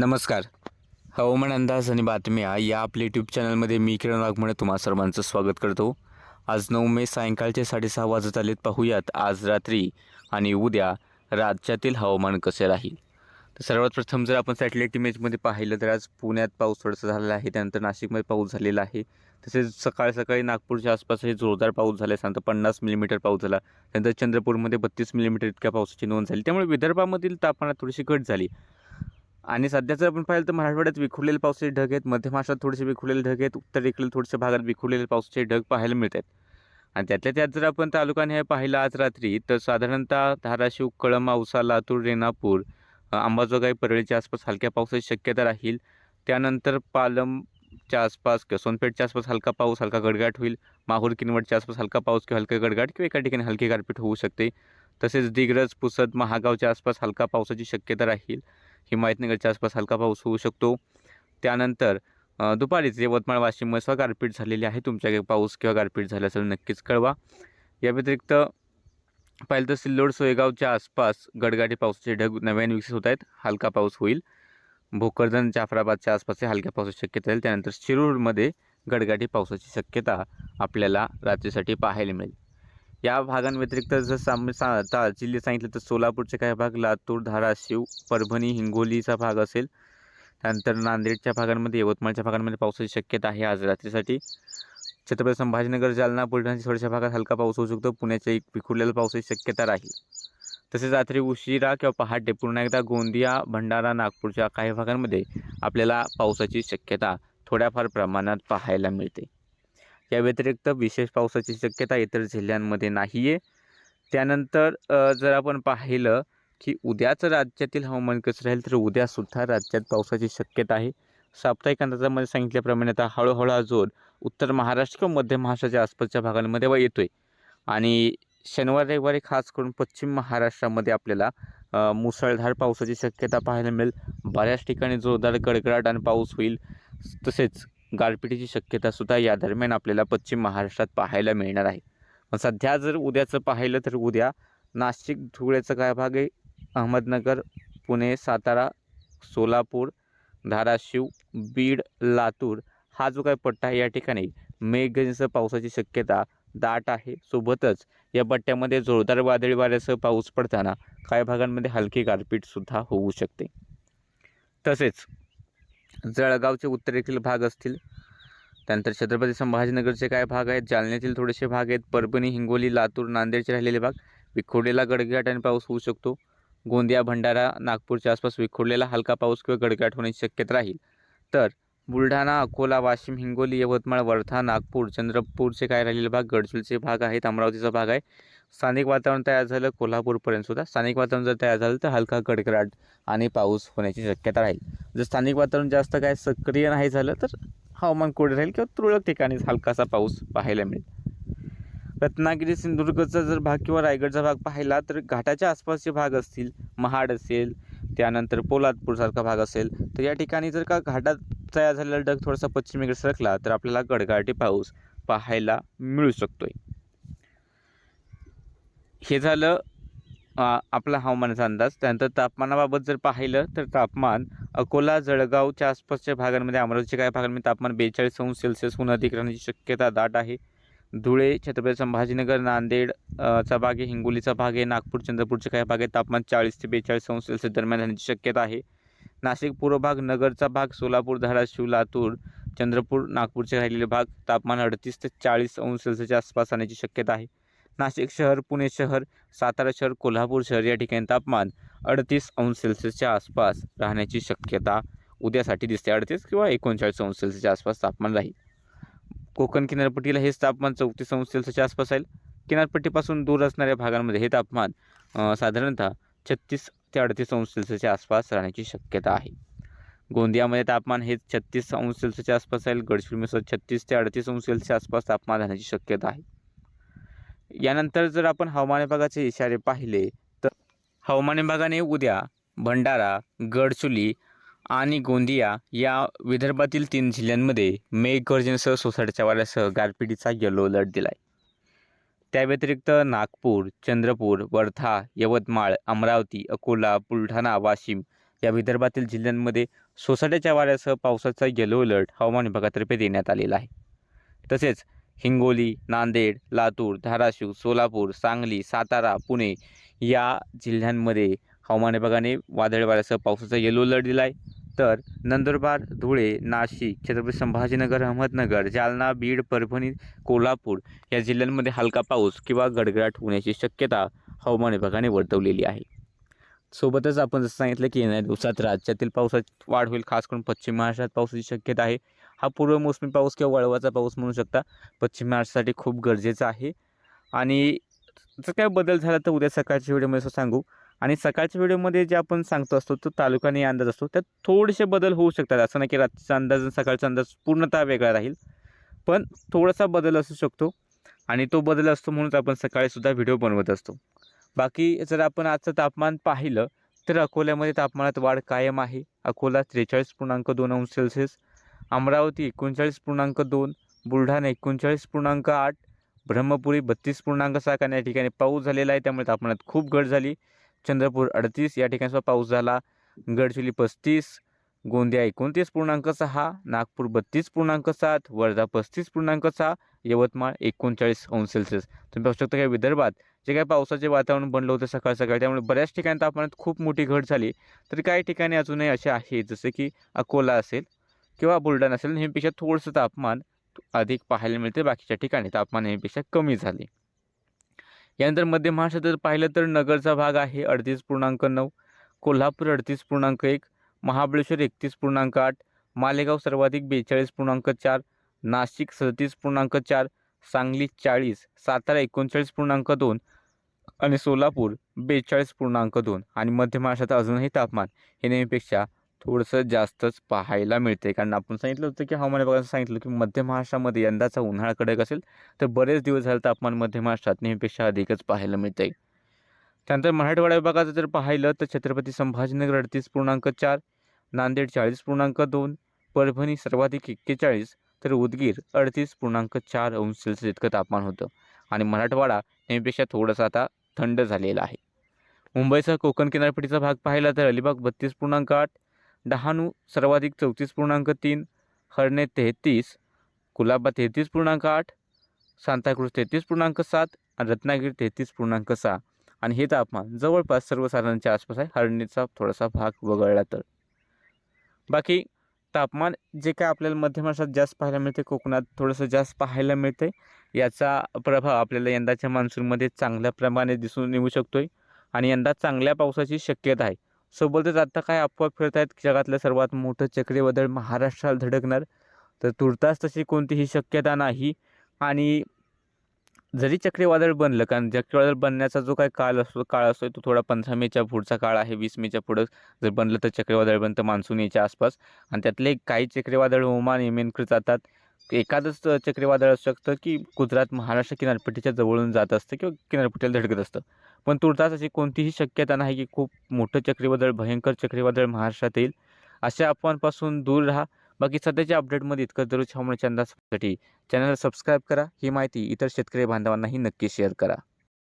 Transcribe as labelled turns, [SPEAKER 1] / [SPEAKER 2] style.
[SPEAKER 1] नमस्कार. हवामान अंदाज आणि बातम्या या आपल्या यूट्यूब चॅनलमध्ये मी किरण वाघमोडे तुम्हा सर्वांचं स्वागत करतो. आज नऊ मे सायंकाळचे साडेसहा वाजत आलेत. पाहूयात आज रात्री आणि उद्या राज्यातील हवामान कसे राहील. तर सर्वात प्रथम जर आपण सॅटेलाईट इमेजमध्ये पाहिलं तर आज पुण्यात पाऊस थोडासा झालेला आहे. त्यानंतर नाशिकमध्ये पाऊस झालेला आहे. तसेच सकाळ सकाळी नागपूरच्या आसपासही जोरदार पाऊस झाला त्यानंतर पन्नास मिलीमीटर पाऊस झाला. त्यानंतर चंद्रपूरमध्ये बत्तीस मिलीमीटर इतक्या पावसाची नोंद झाली. त्यामुळे विदर्भामधील तापमानात थोडीशी घट झाली. आणि सध्या जर आपण पाहिलं तर मराठवाड्यात विखुरलेले पावसाचे ढग आहेत. मध्य महाराष्ट्रात थोडेसे विखुरलेले ढग आहेत. उत्तरेकडील थोडेसे भागात विखुरलेले पावसाचे ढग पाहायला मिळतात. आणि त्यातल्या त्यात जर आपण तालुक्याने हे पाहिलं आज रात्री तर साधारणतः धाराशिव कळंब औसा लातूर रेणापूर अंबाजोगाई परळीच्या आसपास हलक्या पावसाची शक्यता राहील. त्यानंतर पालमच्या आसपास किंवा सोनपेठच्या आसपास हलका पाऊस हलका गडगाट होईल. माहूर किनवटच्या आसपास हलका पाऊस किंवा हलका गडगाट किंवा एका ठिकाणी हलकी गारपीट होऊ शकते. तसेच दिग्रज पुसद महागावच्या आसपास हलका पावसाची शक्यता राहील. हिमायतनगरच्या आसपास हलका पाऊस होऊ शकतो. त्यानंतर दुपारीच यवतमाळ वाशिममध्ये सुद्धा गारपीट झालेली आहे तुमच्या पाऊस किंवा गारपीट झालं असेल नक्कीच कळवा. या व्यतिरिक्त पाहिलं तर सिल्लोड सोयगावच्या आसपास गडगाठी पावसाचे ढग नव्याने विकसित होत आहेत. हलका पाऊस होईल. भोकरदन जाफराबादच्या आसपास हलक्या पावसाची शक्यता राहील त्यानंतर शिरूरमध्ये गडगाठी पावसाची शक्यता आपल्याला रात्रीसाठी पाहायला मिळेल. या भागांव्यतिरिक्त जर साम सा आता जिल्हे सांगितलं तर सोलापूरचे काही भाग लातूर धाराशिव परभणी हिंगोलीचा भाग असेल. त्यानंतर नांदेडच्या भागांमध्ये यवतमाळच्या भागांमध्ये पावसाची शक्यता आहे आज रात्रीसाठी. छत्रपती संभाजीनगर जालना बुलढाणा थोड्याशा भागात हलका पाऊस होऊ शकतो. पुण्याच्या एक विखुरलेला पावसाची शक्यता राहील. तसेच रात्री उशिरा किंवा पहाटे पुन्हा एकदा गोंदिया भंडारा नागपूरच्या काही भागांमध्ये आपल्याला पावसाची शक्यता थोड्याफार प्रमाणात पाहायला मिळते. या व्यतिरिक्त विशेष पावसाची शक्यता इतर जिल्ह्यांमध्ये नाही आहे त्यानंतर जर आपण पाहिलं की उद्याचं राज्यातील हवामान कसं राहील तर उद्यासुद्धा राज्यात पावसाची शक्यता आहे. साप्ताहिक अंदाजामध्ये सांगितल्याप्रमाणे आता हळूहळू हा जोर उत्तर महाराष्ट्र किंवा मध्य महाराष्ट्राच्या आसपासच्या भागांमध्ये व येतो आहे आणि शनिवार रविवारी खास करून पश्चिम महाराष्ट्रामध्ये आपल्याला मुसळधार पावसाची शक्यता पाहायला मिळेल. बऱ्याच ठिकाणी जोरदार कडकडाट आणि पाऊस होईल. तसेच गारपिटीची शक्यतासुद्धा या दरम्यान आपल्याला पश्चिम महाराष्ट्रात पाहायला मिळणार आहे. पण सध्या जर उद्याचं पाहिलं तर उद्या नाशिक धुळ्याचा काय भाग आहे? अहमदनगर पुणे सातारा सोलापूर धाराशिव बीड लातूर हा जो काय पट्टा आहे या ठिकाणी मेघगंजसह पावसाची शक्यता दाट आहे. सोबतच या पट्ट्यामध्ये जोरदार वादळी वाऱ्यासह पाऊस पडताना काही भागांमध्ये हलकी गारपीटसुद्धा होऊ शकते. तसेच जळगावचे उत्तरेतील भाग असतील. त्यानंतर छत्रपती संभाजीनगरचे काय भाग आहेत? जालन्यातील थोडेसे भाग आहेत. परभणी हिंगोली लातूर नांदेडचे राहिलेले भाग. विखुरलेला गडगडाट आणि पाऊस होऊ शकतो. गोंदिया भंडारा नागपूरच्या आसपास विखुरलेला हलका पाऊस किंवा गडगडाट होण्याची शक्यता राहील. तर बुलढाणा अकोला वाशिम हिंगोली यवतमाळ वर्धा नागपूर चंद्रपूरचे काय राहिलेले भाग? गडचिरोलीचे भाग आहेत. अमरावतीचा भाग आहे. स्थानिक वातावरण तयार झालं. कोल्हापूरपर्यंत सुद्धा स्थानिक वातावरण जर तयार झालं तर हलका गडगडाट आणि पाऊस होण्याची शक्यता राहील. जर स्थानिक वातावरण जास्त काय सक्रिय नाही झालं तर हवामान कोरडे राहील किंवा तुरळक ठिकाणी हलकासा पाऊस पाहायला मिळेल. रत्नागिरी सिंधुदुर्गचा जर भाग किंवा रायगडचा भाग पाहिला तर घाटाच्या आसपासचे भाग असतील महाड असेल त्यानंतर पोलादपूरसारखा भाग असेल तर या ठिकाणी जर का घाटात तयार झालेला ढग थोडासा पश्चिमेकडे सरकला तर आपल्याला गडगाटी पाऊस पाहायला मिळू शकतोय. हे झालं आपला हवामानाचा अंदाज. त्यानंतर तापमानाबाबत जर पाहिलं तर तापमान अकोला जळगावच्या आसपासच्या भागांमध्ये अमरावतीच्या काही भागांमध्ये तापमान बेचाळीस अंश सेल्सिअसहून अधिक राहण्याची शक्यता दाट आहे. धुळे छत्रपती संभाजीनगर नांदेड चा भाग आहे हिंगोलीचा भाग आहे नागपूर चंद्रपूरच्या काही भाग आहे तापमान चाळीस ते बेचाळीस अंश सेल्सिअस दरम्यान राहण्याची शक्यता आहे. नाशिक पूर्व भाग नगरचा भाग सोलापूर धाराशिव लातूर चंद्रपूर नागपूरचे राहिलेले भाग तापमान अडतीस ते चाळीस अंश सेल्सिअसच्या आसपास राहण्याची शक्यता आहे. नाशिक शहर पुणे शहर सातारा शहर कोल्हापूर शहर या ठिकाणी तापमान अडतीस अंश सेल्सिअसच्या आसपास राहण्याची शक्यता उद्यासाठी दिसते. अडतीस किंवा एकोणचाळीस अंश सेल्सिअसच्या आसपास तापमान राहील. कोकण किनारपट्टीला हेच तापमान चौतीस अंश सेल्सिअसच्या आसपास राहील. किनारपट्टीपासून दूर असणाऱ्या भागांमध्ये हे तापमान साधारणतः छत्तीस ते अडतीस अंश सेल्सिअसच्या आसपास राहण्याची शक्यता आहे. गोंदियामध्ये तापमान हे छत्तीस अंश सेल्सिअसच्या आसपास राहील. गडचिरोलीमध्ये छत्तीस ते अडतीस अंश सेल्सिअसच्या आसपास तापमान राहण्याची शक्यता आहे. यानंतर जर आपण हवामान विभागाचे इशारे पाहिले तर हवामान विभागाने उद्या भंडारा गडचुली आणि गोंदिया या विदर्भातील तीन जिल्ह्यांमध्ये मेघगर्जनेसह सोसाट्याच्या वाऱ्यासह गारपिटीचा येलो अलर्ट दिला आहे त्या व्यतिरिक्त नागपूर चंद्रपूर वर्धा यवतमाळ अमरावती अकोला बुलढाणा वाशिम या विदर्भातील जिल्ह्यांमध्ये सोसाट्याच्या वाऱ्यासह पावसाचा येलो अलर्ट हवामान विभागातर्फे देण्यात आलेला आहे. तसेच हिंगोली नांदेड लातूर धाराशिव सोलापूर सांगली सातारा पुणे या जिल्ह्यांमध्ये हवामान विभागाने वादळ वाऱ्यासह पावसाचा येलो अलर्ट दिला आहे तर नंदुरबार धुळे नाशिक छत्रपती संभाजीनगर अहमदनगर जालना बीड परभणी कोल्हापूर या जिल्ह्यांमध्ये हलका पाऊस किंवा गडगडाट होण्याची शक्यता हवामान विभागाने वर्तवलेली आहे. सोबतच आपण जसं सांगितलं की येणाऱ्या दिवसात राज्यातील पावसात वाढ होईल खास करून पश्चिम महाराष्ट्रात पावसाची शक्यता आहे. हा पूर्व मोसमी पाऊस किंवा वळवाचा पाऊस म्हणू शकता. पश्चिम महाराष्ट्रासाठी खूप गरजेचा आहे. आणि जर काय बदल झाला तर उद्या सकाळच्या व्हिडिओमध्ये असं सांगू. आणि सकाळच्या व्हिडिओमध्ये जे आपण सांगतो असतो तो तालुकाने अंदाज असतो. त्यात थोडेसे बदल होऊ शकतात. असं नाही की रात्रीचा अंदाज आणि सकाळचा अंदाज पूर्णतः वेगळा राहील. पण थोडासा बदल असू शकतो. आणि तो बदल असतो म्हणूनच आपण सकाळीसुद्धा व्हिडिओ बनवत असतो. बाकी जर आपण आजचं तापमान पाहिलं तर अकोल्यामध्ये तापमानात वाढ कायम आहे. अकोला त्रेचाळीस पूर्णांक दोन अंश सेल्सिअस अमरावती एकोणचाळीस पूर्णांक दोन बुलढाणा एकोणचाळीस पूर्णांक आठ ब्रह्मपुरी बत्तीस पूर्णांक सहा आणि या ठिकाणी पाऊस झालेला आहे. त्यामुळे तापमानात खूप घट झाली. चंद्रपूर अडतीस या ठिकाणी सुद्धा पाऊस झाला. गडचिरोली पस्तीस गोंदिया एकोणतीस पूर्णांक सहा नागपूर बत्तीस पूर्णांक सात वर्धा पस्तीस पूर्णांक सहा यवतमाळ एकोणचाळीस अंश सेल्सिअस. तुम्ही पाहू शकता काय विदर्भात जे काही पावसाचे वातावरण बनलं होतं सकाळ सकाळी त्यामुळे बऱ्याच ठिकाणी तापमानात खूप मोठी घट झाली. तर काही ठिकाणी अजूनही असे आहे जसे की अकोला असेल किंवा बुलढाणा असेल नेहमीपेक्षा थोडंसं तापमान अधिक पाहायला मिळते बाकीच्या ठिकाणी तापमान नेहमीपेक्षा कमी झाले यानंतर मध्य महाराष्ट्रात जर पाहिलं तर नगरचा भाग आहे अडतीस पूर्णांक नऊ कोल्हापूर अडतीस पूर्णांक एक महाबळेश्वर एकतीस पूर्णांक आठ मालेगाव सर्वाधिक बेचाळीस पूर्णांक चार नाशिक सदतीस पूर्णांक चार सांगली चाळीस सातारा एकोणचाळीस पूर्णांक दोन आणि सोलापूर बेचाळीस पूर्णांक दोन. आणि मध्य महाराष्ट्रात अजूनही तापमान हे नेहमीपेक्षा थोडंसं जास्तच पाहायला मिळते कारण आपण सांगितलं होतं की हवामान विभागाचं सांगितलं की मध्य महाराष्ट्रामध्ये यंदाचा उन्हाळा कडक असेल तर बरेच दिवस झाले तापमान मध्य महाराष्ट्रात नेहमीपेक्षा अधिकच पाहायला मिळते त्यानंतर मराठवाडा विभागाचं जर पाहिलं तर छत्रपती संभाजीनगर अडतीस पूर्णांक चार नांदेड चाळीस पूर्णांक दोन परभणी सर्वाधिक एक्केचाळीस तर उदगीर अडतीस पूर्णांक चार अंश सेल्सिअस इतकं तापमान होतं. आणि मराठवाडा नेहमीपेक्षा थोडंसं आता थंड झालेला आहे. मुंबईसह कोकण किनारपट्टीचा भाग पाहिला तर अलिबाग बत्तीस पूर्णांक आठ डहाणू सर्वाधिक चौतीस पूर्णांक तीन हरणे तेहतीस कुलाबा तेहतीस पूर्णांक आठ सांताक्रूज तेहतीस पूर्णांक सात आणि रत्नागिरी तेहतीस पूर्णांक सहा. आणि हे तापमान जवळपास सर्वसाधारणच्या आसपास आहे. हरणीचा थोडासा भाग वगळला तर. बाकी तापमान जे काय आपल्याला मध्य महाराष्ट्रात जास्त पाहायला मिळते कोकणात थोडंसं जास्त पाहायला मिळते याचा प्रभाव आपल्याला यंदाच्या मान्सूनमध्ये चांगल्या प्रमाणे दिसून येऊ शकतो आहे आणि यंदा चांगल्या पावसाची शक्यता आहे. सोबतच आता काय अफवा फिरत आहेत जगातलं सर्वात मोठं चक्रीवादळ महाराष्ट्राला धडकणार. तर तुर्तास तशी कोणतीही शक्यता नाही. आणि जरी चक्रीवादळ बनलं कारण चक्रीवादळ बनण्याचा जो काही काळ असतो काळ असतो तो थोडा पंधरा मेच्या पुढचा काळ आहे वीस मेच्या पुढं. जर बनलं तर चक्रीवादळ बनतं मान्सून याच्या आसपास. आणि त्यातले काही चक्रीवादळ ओमान येमेनकडे जातात एखादंच चक्रीवादळ असू शकतं की गुजरात महाराष्ट्र किनारपट्टीच्या जवळून जात असतं किंवा किनारपट्टीला धडकत असतं. पण तुर्तास अशी कोणतीही शक्यता नाही की खूप मोठं चक्रीवादळ भयंकर चक्रीवादळ महाराष्ट्रात येईल. अशा अफवांपासून दूर राहा. बाकी सध्याच्या अपडेटमध्ये इतकं जरूर छावण्याच्या अंदाजासाठी चॅनलला सबस्क्राईब करा. ही माहिती इतर शेतकरी बांधवांनाही नक्की शेअर करा.